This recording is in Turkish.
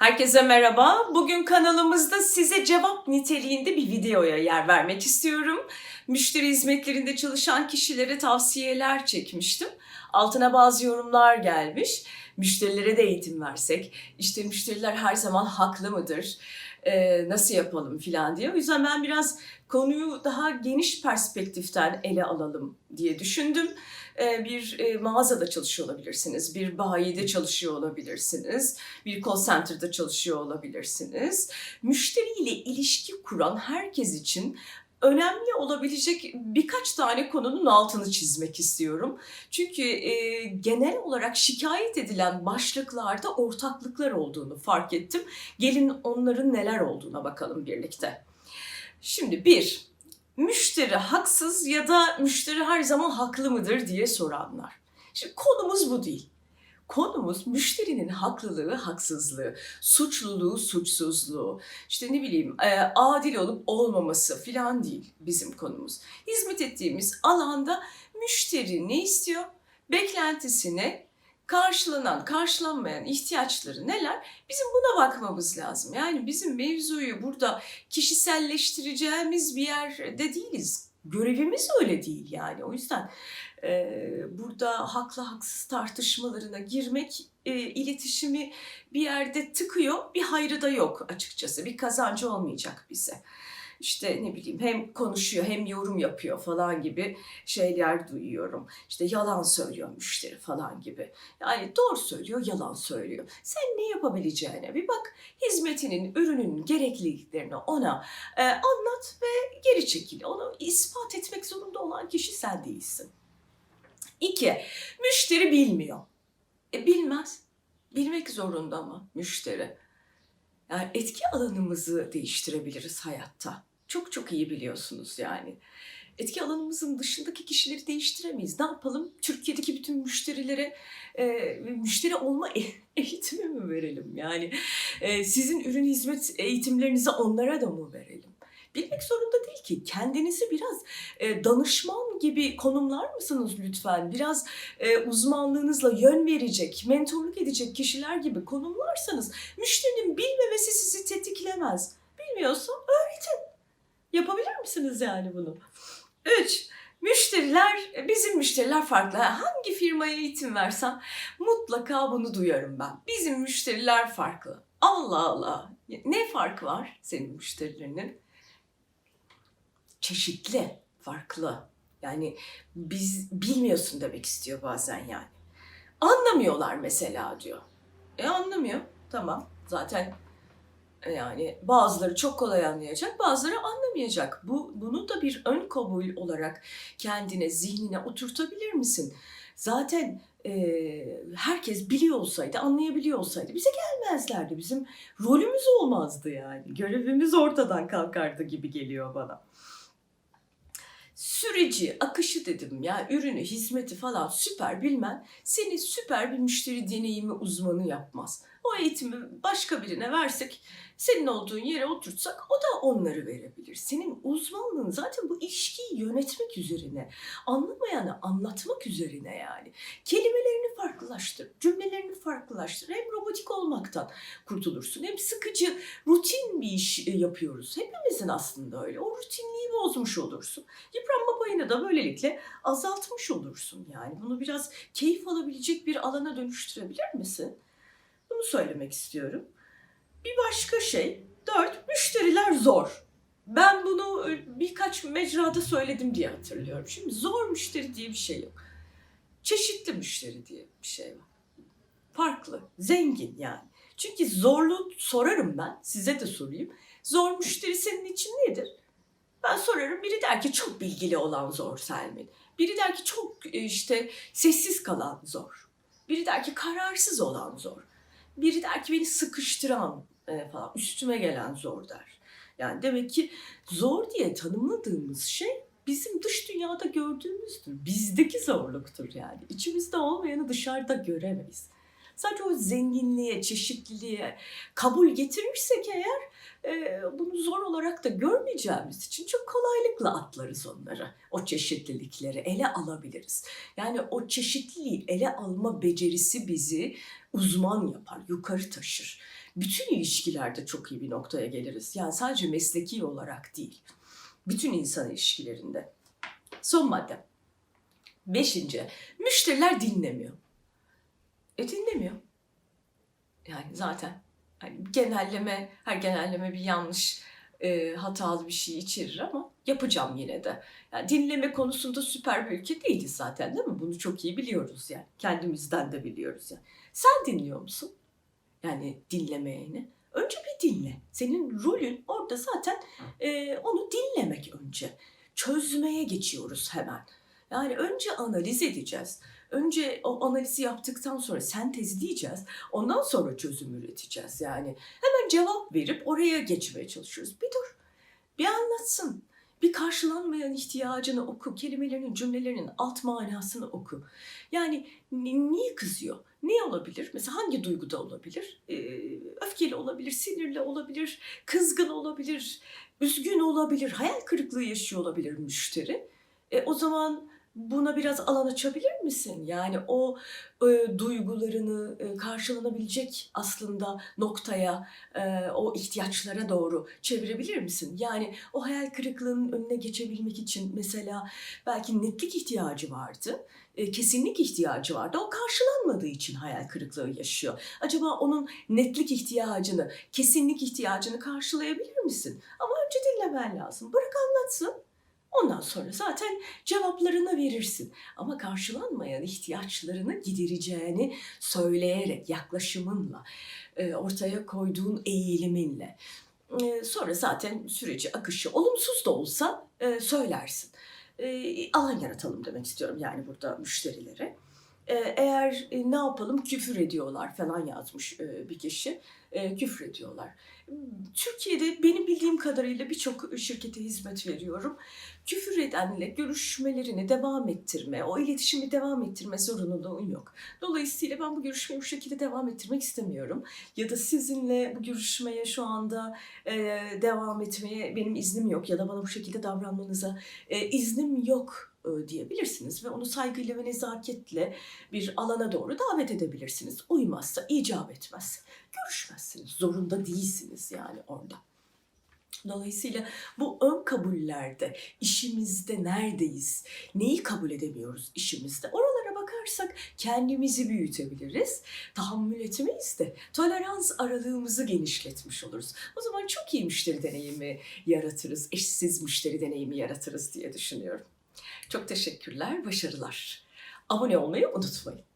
Herkese merhaba. Bugün kanalımızda size cevap niteliğinde bir videoya yer vermek istiyorum. Müşteri hizmetlerinde çalışan kişilere tavsiyeler çekmiştim. Altına bazı yorumlar gelmiş. Müşterilere de eğitim versek, işte müşteriler her zaman haklı mıdır, Ee, nasıl yapalım filan diye. O yüzden ben biraz konuyu daha geniş perspektiften ele alalım diye düşündüm. Ee, bir e, mağazada çalışıyor olabilirsiniz, bir bayide çalışıyor olabilirsiniz, bir call center'da çalışıyor olabilirsiniz. Müşteriyle ilişki kuran herkes için önemli olabilecek birkaç tane konunun altını çizmek istiyorum. Çünkü e, genel olarak şikayet edilen başlıklarda ortaklıklar olduğunu fark ettim. Gelin onların neler olduğuna bakalım birlikte. Şimdi bir, müşteri haksız ya da müşteri her zaman haklı mıdır diye soranlar. Şimdi konumuz bu değil. Konumuz müşterinin haklılığı, haksızlığı, suçluluğu, suçsuzluğu, işte ne bileyim e, adil olup olmaması filan değil bizim konumuz. Hizmet ettiğimiz alanda müşteri ne istiyor? Beklentisine karşılanan, karşılanmayan ihtiyaçları neler? Bizim buna bakmamız lazım. Yani bizim mevzuyu burada kişiselleştireceğimiz bir yerde değiliz. Görevimiz öyle değil yani. O yüzden burada haklı haksız tartışmalarına girmek e, iletişimi bir yerde tıkıyor, bir hayrı da yok açıkçası. Bir kazancı olmayacak bize. İşte ne bileyim hem konuşuyor hem yorum yapıyor falan gibi şeyler duyuyorum. İşte yalan söylüyor müşteri falan gibi. Yani doğru söylüyor, yalan söylüyor. Sen ne yapabileceğine bir bak. Hizmetinin, ürünün gerekliliklerini ona e, anlat ve geri çekil. Onu ispat etmek zorunda olan kişi sen değilsin. İki, müşteri bilmiyor. E, bilmez. Bilmek zorunda mı müşteri? Yani etki alanımızı değiştirebiliriz hayatta. Çok çok iyi biliyorsunuz yani. Etki alanımızın dışındaki kişileri değiştiremeyiz. Ne yapalım? Türkiye'deki bütün müşterilere e, müşteri olma e- eğitimi mi verelim? Yani e, sizin ürün hizmet eğitimlerinizi onlara da mı verelim? Bilmek zorunda değil ki. Kendinizi biraz e, danışman gibi konumlar mısınız lütfen? Biraz e, uzmanlığınızla yön verecek, mentorluk edecek kişiler gibi konumlarsanız müşterinin bilmemesi sizi tetiklemez. Bilmiyorsa öğretin. Yapabilir misiniz yani bunu? Üç, müşteriler, bizim müşteriler farklı. Hangi firmaya eğitim versem mutlaka bunu duyarım ben. Bizim müşteriler farklı. Allah Allah. Ne fark var senin müşterilerinin? Çeşitli, farklı. Yani biz bilmiyorsun demek istiyor bazen yani. Anlamıyorlar mesela diyor. E anlamıyor. Tamam. Zaten e, yani bazıları çok kolay anlayacak, bazıları anlamayacak. Bu bunu da bir ön kabul olarak kendine, zihnine oturtabilir misin? Zaten e, herkes biliyor olsaydı, anlayabiliyor olsaydı bize gelmezlerdi. Bizim rolümüz olmazdı yani. Görevimiz ortadan kalkardı gibi geliyor bana süreci, akışı dedim ya ürünü, hizmeti falan süper bilmen seni süper bir müşteri deneyimi uzmanı yapmaz. O eğitimi başka birine versek, senin olduğun yere oturtsak o da onları verebilir. Senin uzmanlığın zaten bu ilişkiyi yönetmek üzerine, anlamayanı anlatmak üzerine yani. Kelimelerini farklılaştır, cümlelerini farklılaştır. Hem robotik olmaktan kurtulursun hem sıkıcı, rutin bir iş e, yapıyoruz. Hepimizin aslında öyle. O rutinliği bozmuş olursun. Yıpranma payını da böylelikle azaltmış olursun yani. Bunu biraz keyif alabilecek bir alana dönüştürebilir misin? Bunu söylemek istiyorum. Bir başka şey, dört, müşteriler zor. Ben bunu e, birkaç mecrada söyledim diye hatırlıyorum. Şimdi zor müşteri diye bir şey yok. Çeşitli müşteri diye bir şey var. Farklı, zengin yani. Çünkü zorluğu sorarım ben, size de sorayım. Zor müşteri senin için nedir? Ben sorarım, biri der ki çok bilgili olan zor Selmin. Biri der ki çok e, işte sessiz kalan zor. Biri der ki kararsız olan zor. Biri der ki beni sıkıştıran e, falan, üstüme gelen zor der. Yani demek ki zor diye tanımladığımız şey bizim dış dünyada gördüğümüzdür. Bizdeki zorluktur yani. İçimizde olmayanı dışarıda göremeyiz. Sadece o zenginliğe, çeşitliliğe kabul getirirsek eğer e, bunu zor olarak da görmeyeceğimiz için çok kolaylıkla atlarız onları. O çeşitlilikleri ele alabiliriz. Yani o çeşitliliği ele alma becerisi bizi uzman yapar, yukarı taşır. Bütün ilişkilerde çok iyi bir noktaya geliriz. Yani sadece mesleki olarak değil. Bütün insan ilişkilerinde. Son madde. Beşinci, müşteriler dinlemiyor. E dinlemiyor. Yani zaten hani genelleme, her genelleme bir yanlış, e, hatalı bir şey içerir ama yapacağım yine de. Yani dinleme konusunda süper bir ülke değiliz zaten değil mi? Bunu çok iyi biliyoruz yani. Kendimizden de biliyoruz yani. Sen dinliyor musun? Yani dinlemeyeni. Önce bir dinle. Senin rolün orada zaten e, onu dinlemek önce. Çözmeye geçiyoruz hemen. Yani önce analiz edeceğiz. Önce o analizi yaptıktan sonra sentezleyeceğiz. Ondan sonra çözüm üreteceğiz. Yani hemen cevap verip oraya geçmeye çalışıyoruz. Bir dur, bir anlatsın. Bir karşılanmayan ihtiyacını oku, kelimelerin, cümlelerinin alt manasını oku. Yani ni- niye kızıyor? Ne olabilir? Mesela hangi duyguda olabilir? Ee, öfkeli olabilir, sinirli olabilir, kızgın olabilir, üzgün olabilir, hayal kırıklığı yaşıyor olabilir müşteri. E, o zaman buna biraz alan açabilir misin? Yani o e, duygularını e, karşılanabilecek aslında noktaya, e, o ihtiyaçlara doğru çevirebilir misin? Yani o hayal kırıklığının önüne geçebilmek için mesela belki netlik ihtiyacı vardı, e, kesinlik ihtiyacı vardı. O karşılanmadığı için hayal kırıklığı yaşıyor. Acaba onun netlik ihtiyacını, kesinlik ihtiyacını karşılayabilir misin? Ama önce dinlemen lazım. Bırak anlatsın. Ondan sonra zaten cevaplarını verirsin. Ama karşılanmayan ihtiyaçlarını gidereceğini söyleyerek, yaklaşımınla, e, ortaya koyduğun eğiliminle. E, Sonra zaten süreci, akışı olumsuz da olsa e, söylersin. Alan yaratalım demek istiyorum yani burada müşterilere. E, Eğer e, ne yapalım küfür ediyorlar falan yazmış e, bir kişi. E, Küfür ediyorlar. Türkiye'de benim bildiğim kadarıyla birçok şirkete hizmet veriyorum küfür edenle görüşmelerini devam ettirme, o iletişimi devam ettirme zorunluluğun yok. Dolayısıyla ben bu görüşmeyi bu şekilde devam ettirmek istemiyorum. Ya da sizinle bu görüşmeye şu anda devam etmeye benim iznim yok ya da bana bu şekilde davranmanıza iznim yok diyebilirsiniz ve onu saygıyla ve nezaketle bir alana doğru davet edebilirsiniz. Uymazsa, icap etmez. Görüşmezsiniz. Zorunda değilsiniz yani orada. Dolayısıyla bu ön kabullerde, işimizde neredeyiz, neyi kabul edemiyoruz işimizde, oralara bakarsak kendimizi büyütebiliriz, tahammül etmeyiz de tolerans aralığımızı genişletmiş oluruz. O zaman çok iyi müşteri deneyimi yaratırız, eşsiz müşteri deneyimi yaratırız diye düşünüyorum. Çok teşekkürler, başarılar. Abone olmayı unutmayın.